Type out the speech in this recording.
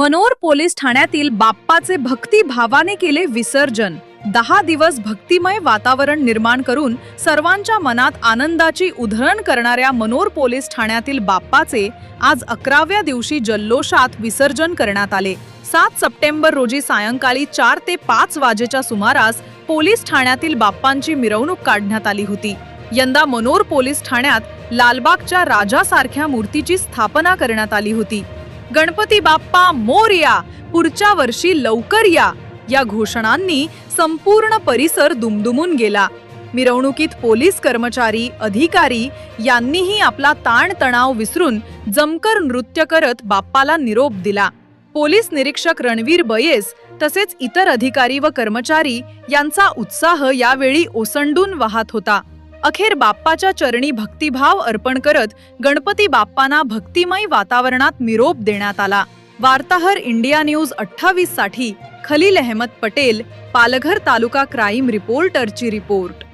मनोर police ठाण्यातील बाप्पाचे भक्तिभावाने केले विसर्जन. दहा दिवस भक्तिमय वातावरण निर्माण करून सर्वांच्या मनात आनंदाची उधळण करणाऱ्या मनोर पोलीस ठाण्यातील बाप्पाचे आज अकराव्या दिवशी जल्लोषात विसर्जन करण्यात आले. सात सप्टेंबर रोजी सायंकाळी चार ते पाच वाजेच्या सुमारास पोलीस ठाण्यातील बाप्पांची मिरवणूक काढण्यात आली होती. यंदा मनोर पोलीस ठाण्यात लालबागच्या राजासारख्या मूर्तीची स्थापना करण्यात आली होती. गणपती बाप्पा मोरया पुढच्या वर्षी लवकर या. या घोषणांनी संपूर्ण परिसर दुमदुमून गेला. मिरवणुकीत पोलीस कर्मचारी अधिकारी यांनीही आपला ताणतणाव विसरून जमकर नृत्य करत बाप्पाला निरोप दिला. पोलीस निरीक्षक रणवीर बयेस तसेच इतर अधिकारी व कर्मचारी यांचा उत्साह यावेळी ओसंडून वाहत होता. अखेर बाप्पाच्या चरणी भक्तिभाव अर्पण करत गणपती बाप्पांना भक्तिमय वातावरणात निरोप देण्यात आला. वार्ताहर इंडिया न्यूज अठ्ठावीससाठी खलील अहमद पटेल पालघर तालुका क्राईम रिपोर्टरची रिपोर्ट.